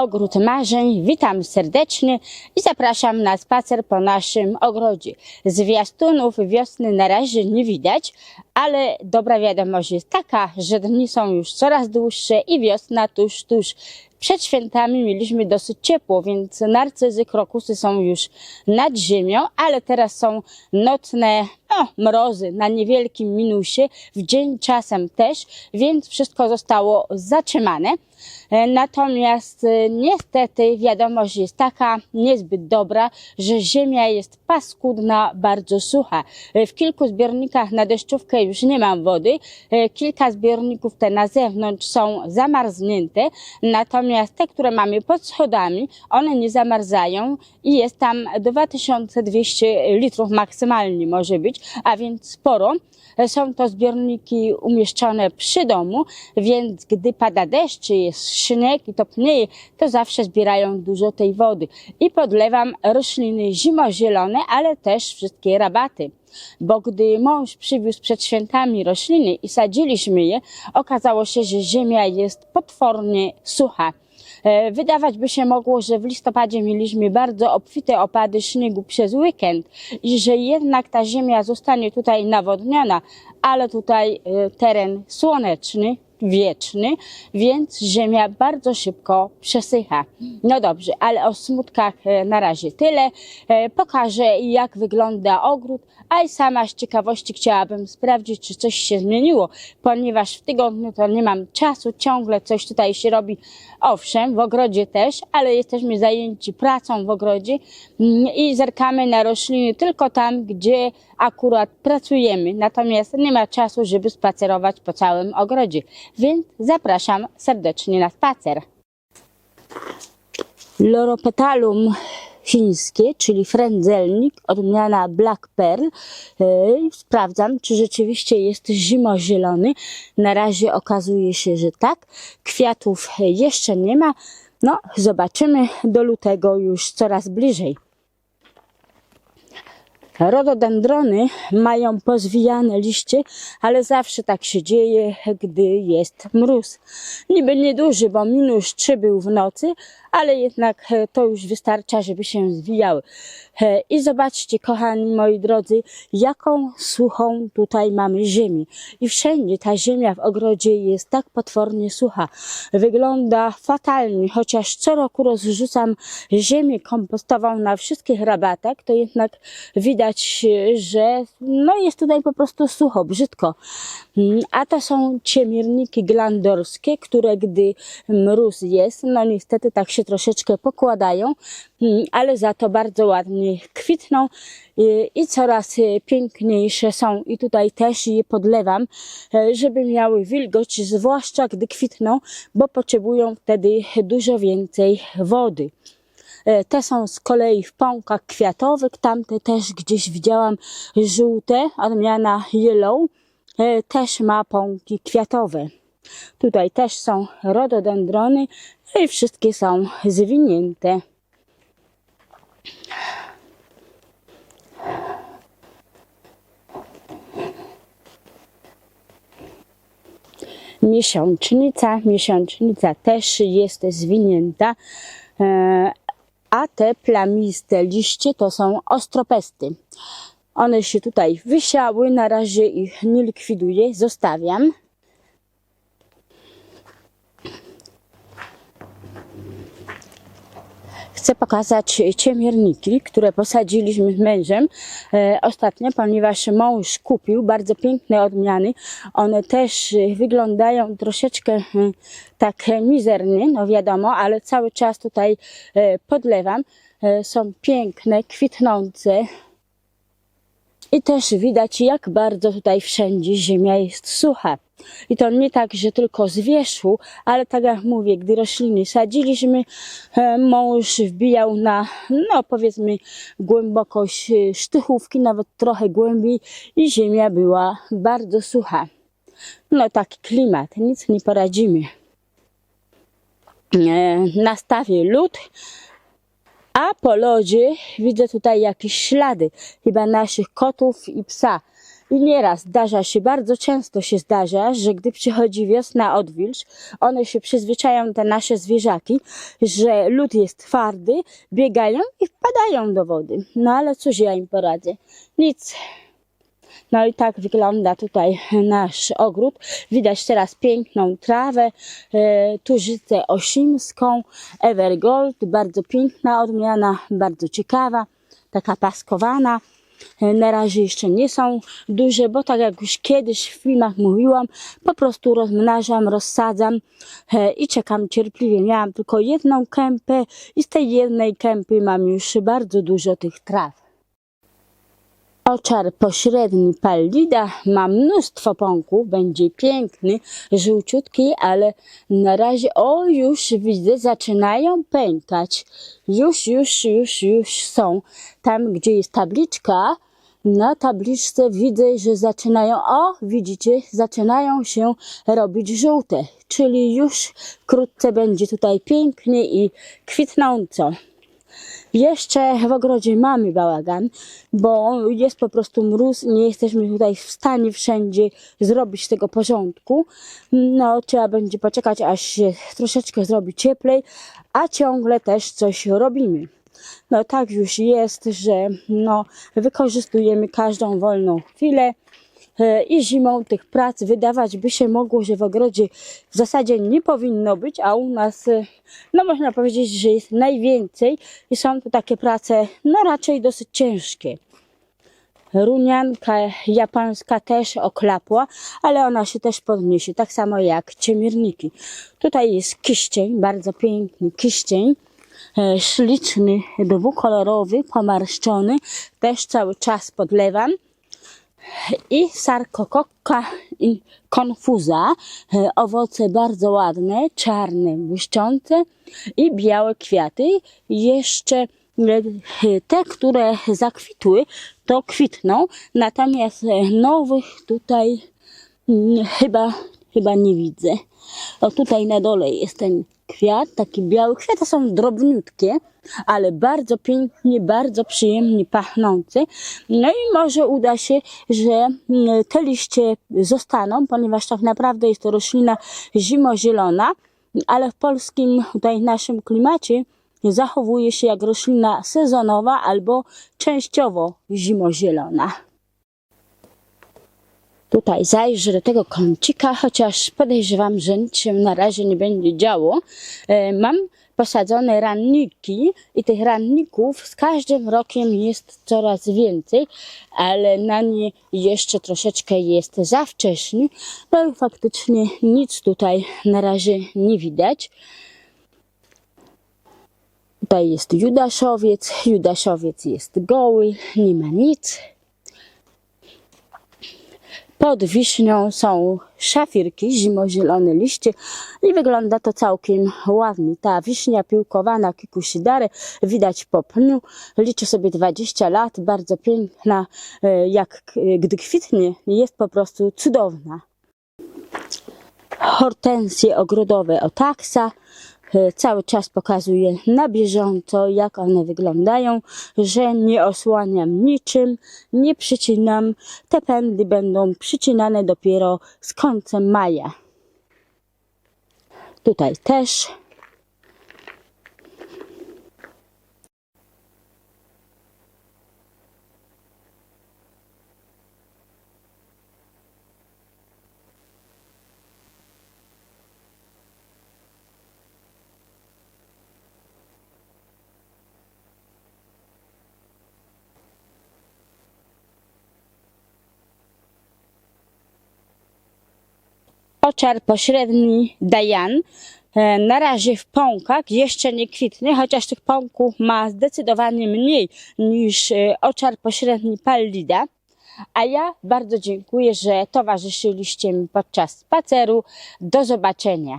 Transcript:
Ogród Marzeń. Witam serdecznie i zapraszam na spacer po naszym ogrodzie. Zwiastunów wiosny na razie nie widać, ale dobra wiadomość jest taka, że dni są już coraz dłuższe i wiosna tuż, tuż. Przed świętami mieliśmy dosyć ciepło, więc narcyzy, krokusy są już nad ziemią, ale teraz są nocne no, mrozy na niewielkim minusie, w dzień czasem też, więc wszystko zostało zatrzymane. E, Natomiast e, niestety wiadomość jest taka niezbyt dobra, że ziemia jest paskudna, bardzo sucha. E, W kilku zbiornikach na deszczówkę już nie mam wody. Kilka zbiorników te na zewnątrz są zamarznięte, natomiast te, które mamy pod schodami, one nie zamarzają i jest tam 2200 litrów maksymalnie może być, a więc sporo. E, Są to zbiorniki umieszczone przy domu, więc gdy pada deszcz, czy jest śnieg i topnieje, to zawsze zbierają dużo tej wody. I podlewam rośliny zimozielone, ale też wszystkie rabaty. Bo gdy mąż przywiózł przed świętami rośliny i sadziliśmy je, okazało się, że ziemia jest potwornie sucha. E, Wydawać by się mogło, że w listopadzie mieliśmy bardzo obfite opady śniegu przez weekend i że jednak ta ziemia zostanie tutaj nawodniona, ale tutaj e, teren słoneczny, wieczny, więc ziemia bardzo szybko przesycha. No dobrze, ale o smutkach e, na razie tyle. E, Pokażę jak wygląda ogród, a i sama z ciekawości chciałabym sprawdzić, czy coś się zmieniło, ponieważ w tygodniu to nie mam czasu, ciągle coś tutaj się robi. Owszem, w ogrodzie też, ale jesteśmy zajęci pracą w ogrodzie mm, i zerkamy na rośliny tylko tam, gdzie akurat pracujemy. Natomiast nie ma czasu, żeby spacerować po całym ogrodzie, więc zapraszam serdecznie na spacer. Loropetalum chińskie, czyli frędzelnik, odmiana Black Pearl. Yy, Sprawdzam, czy rzeczywiście jest zimozielony. Na razie okazuje się, że tak. Kwiatów jeszcze nie ma. No, zobaczymy do lutego już coraz bliżej. Rododendrony mają pozwijane liście, ale zawsze tak się dzieje, gdy jest mróz. Niby nieduży, bo minus 3 był w nocy, ale jednak e, to już wystarcza, żeby się zwijały. E, I zobaczcie, kochani moi drodzy, jaką suchą tutaj mamy ziemię. I wszędzie ta ziemia w ogrodzie jest tak potwornie sucha. Wygląda fatalnie, chociaż co roku rozrzucam ziemię kompostową na wszystkich rabatach, to jednak widać, e, że no jest tutaj po prostu sucho, brzydko. Mm, A to są ciemierniki glandorskie, które gdy mróz jest, no niestety tak się troszeczkę pokładają, mm, ale za to bardzo ładnie kwitną y, i coraz y, piękniejsze są. I tutaj też je podlewam, e, żeby miały wilgoć, zwłaszcza gdy kwitną, bo potrzebują wtedy dużo więcej wody. Te są z kolei w pąkach kwiatowych, tamte też gdzieś widziałam żółte, odmiana yellow, też ma pąki kwiatowe. Tutaj też są rododendrony i wszystkie są zwinięte. Miesiącznica, miesiącznica też jest zwinięta, e, a te plamiste liście to są ostropesty. One się tutaj wysiały, na razie ich nie likwiduję, zostawiam. Chcę pokazać ciemierniki, które posadziliśmy z mężem e, ostatnio, ponieważ mąż kupił bardzo piękne odmiany. One też e, wyglądają troszeczkę e, tak mizernie, no wiadomo, ale cały czas tutaj e, podlewam. E, są piękne, kwitnące, i też widać, jak bardzo tutaj wszędzie ziemia jest sucha. I to nie tak, że tylko z wierzchu, ale tak jak mówię, gdy rośliny sadziliśmy, e, mąż wbijał na, no powiedzmy, głębokość e, sztychówki, nawet trochę głębiej i ziemia była bardzo sucha. No taki klimat, nic nie poradzimy. E, Nastawię lód, a po lodzie widzę tutaj jakieś ślady, chyba naszych kotów i psa. I nieraz zdarza się, bardzo często się zdarza, że gdy przychodzi wiosna odwilż, one się przyzwyczają, te nasze zwierzaki, że lód jest twardy, biegają i wpadają do wody. No ale cóż ja im poradzę? Nic. No i tak wygląda tutaj nasz ogród. Widać teraz piękną trawę, e, tużycę osimską, Evergold, bardzo piękna odmiana, bardzo ciekawa, taka paskowana. E, Na razie jeszcze nie są duże, bo tak jak już kiedyś w filmach mówiłam, po prostu rozmnażam, rozsadzam e, i czekam cierpliwie. Miałam tylko jedną kępę i z tej jednej kępy mam już bardzo dużo tych traw. Oczar pośredni pallida ma mnóstwo pąków, będzie piękny, żółciutki, ale na razie, o już widzę, zaczynają pękać. Już, już, już, już są. Tam, gdzie jest tabliczka, na tabliczce widzę, że zaczynają, o widzicie, zaczynają się robić żółte, czyli już wkrótce będzie tutaj pięknie i kwitnąco. Jeszcze w ogrodzie mamy bałagan, bo jest po prostu mróz, nie jesteśmy tutaj w stanie wszędzie zrobić tego porządku. No, trzeba będzie poczekać, aż się troszeczkę zrobi cieplej, a ciągle też coś robimy. No tak już jest, że no, wykorzystujemy każdą wolną chwilę i zimą tych prac wydawać by się mogło, że w ogrodzie w zasadzie nie powinno być, a u nas, e, no można powiedzieć, że jest najwięcej i są to takie prace, no raczej dosyć ciężkie. Runianka japońska też oklapła, ale ona się też podniesie, tak samo jak ciemierniki. Tutaj jest kiścień, bardzo piękny kiścień, e, śliczny, dwukolorowy, pomarszczony, też cały czas podlewam i sarkokokka i konfuza. E, Owoce bardzo ładne, czarne, błyszczące i białe kwiaty. Jeszcze e, te, które zakwitły, to kwitną, natomiast e, nowych tutaj mm, chyba, chyba nie widzę. O tutaj na dole jest ten kwiat, taki biały. Kwiaty są drobniutkie, ale bardzo pięknie, bardzo przyjemnie pachnące. No i może uda się, że mm, te liście zostaną, ponieważ tak naprawdę jest to roślina zimozielona, ale w polskim, tutaj naszym klimacie zachowuje się jak roślina sezonowa albo częściowo zimozielona. Tutaj zajrzę do tego kącika, chociaż podejrzewam, że nic się na razie nie będzie działo. E, Mam posadzone ranniki i tych ranników z każdym rokiem jest coraz więcej, ale na nie jeszcze troszeczkę jest za wcześnie. No i faktycznie nic tutaj na razie nie widać. Tutaj jest Judaszowiec, Judaszowiec jest goły, nie ma nic. Pod wiśnią są szafirki, zimozielone liście i wygląda to całkiem ładnie. Ta wiśnia piłkowana Kikusidare widać po pniu, liczy sobie 20 lat, bardzo piękna, e, jak gdy kwitnie, jest po prostu cudowna. Hortensje ogrodowe Otaksa. E, Cały czas pokazuję na bieżąco, jak one wyglądają, że nie osłaniam niczym, nie przycinam. Te pędy będą przycinane dopiero z końcem maja. Tutaj też. Oczar pośredni Dajan. E, Na razie w pąkach jeszcze nie kwitnie, chociaż tych pąków ma zdecydowanie mniej niż e, oczar pośredni Pallida. A ja bardzo dziękuję, że towarzyszyliście mi podczas spaceru. Do zobaczenia.